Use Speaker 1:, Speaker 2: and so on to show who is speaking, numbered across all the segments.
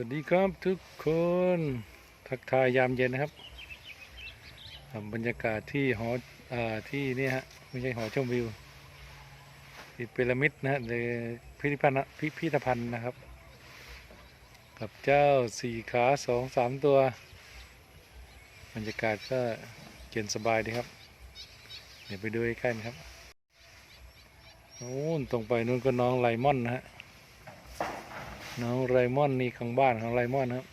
Speaker 1: วัสดีครับทุกคนทักทายยามเย็นนะครับ บรรยากาศที่หออที่นี่ฮะไม่ใช่หอชมวิวที่พีระมิดนะฮะหรือพิพิธภัณฑ์พิพิธภัณฑ์นะครับ กับเจ้าสี่ขาสองสามตัว บรรยากาศก็เย็นสบายดีครับ เดี๋ยวไปดูใกล้ๆครับโน้ตรงไปนู้นก็น้องไลมอนนะฮะ น้องไรมอนนี่ข้างบ้านของไรมอนครับ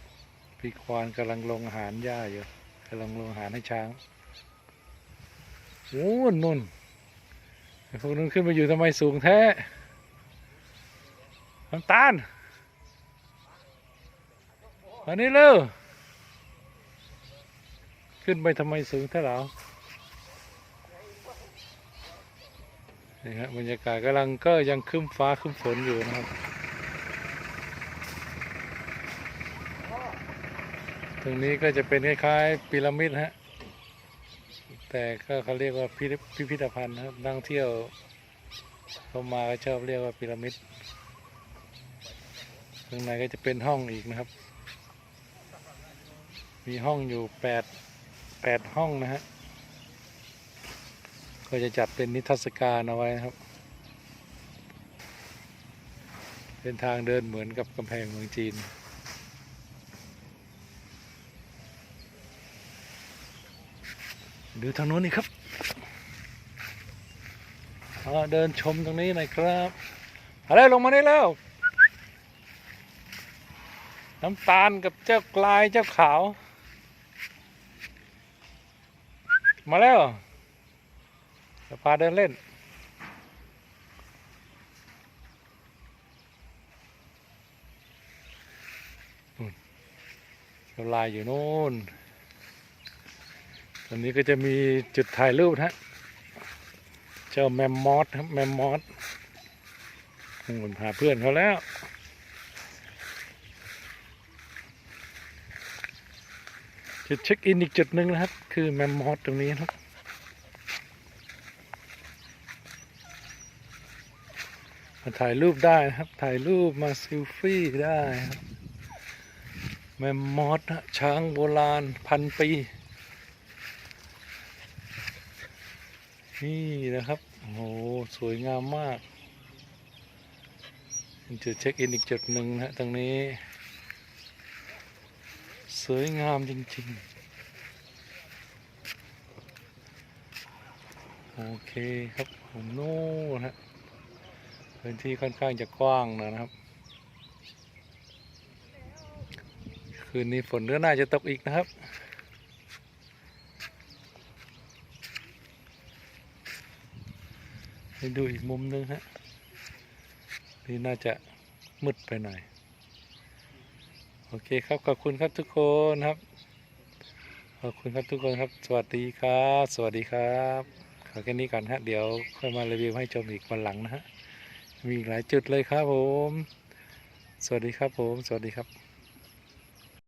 Speaker 1: พี่ควานกำลังลงอาหารหญ้าอยู่กำลังลงอาหารให้ช้างโอ้นุ่นพวกนั้นขึ้นมาอยู่ทำไมสูงแท้น้ำตาลมานี่เร็วขึ้นไปทำไมสูงแท้เหรอนี่ครับรรยากาศกำลังก็ยังคึ้มฟ้าคึ้มฝนอยู่นะครับ ตรงนี้ก็จะเป็นคล้ายๆพีระมิดฮะ แต่ก็เขาเรียกว่าพิพิพธภัณฑ์นะครับนักท่องเที่ยวเขามาก็ชอบเรียกว่าพีระมิดข้างในก็จะเป็นห้องอีกนะครับ มีห้องอยู่แปดแปดห้องนะฮะ ก็จะจัดเป็นนิทรรศการเอาไว้นะครับ เป็นทางเดินเหมือนกับกำแพงเมืองจีน ดูทางโน้นนี่ครับเดินชมตรงนี้หน่อยครับอะไรลงมาได้แล้ว น้ำตาลกับเจ้ากลายเจ้าขาว มาแล้วจะพาเดินเล่นเจ้าลายอยู่โน่น อนนี้ก็จะมีจุดถ่ายรูปฮะ เจ้าแมมมอสครับแมมมอสมันพาเพื่อนเขาแล้ว จุดเช็คอินอีกจุดหนึ่งนะครับ คือแมมมอสตรงนี้ครับมาถ่ายรูปได้นะครับ ถ่ายรูปมาซิลฟี่ได้ครับแมมมอสนะช้างโบราณพันปี นี่นะครับ โอ้โห สวยงามมากจุดเช็คอินอีกจุดหนึ่งนะฮะตรงนี้ สวยงามจริง ๆ โอเคครับผมโน่นฮะพื้นที่ค่อนข้างจะกว้างนะครับ คืนนี้ฝนก็น่าจะตกอีกนะครับ ให้ดูอีกมุมหนึงฮะนี่น่าจะมืดไปหน่อย โอเคครับ ขอบคุณครับทุกคนครับ ขอบคุณครับทุกคนครับ สวัสดีครับ สวัสดีครับขอแค่นี้ก่อนฮะ เดี๋ยวค่อยมารีวิวให้ชมอีกวันหลังนะฮะ มีอีกหลายจุดเลยครับผม สวัสดีครับผม สวัสดีครับ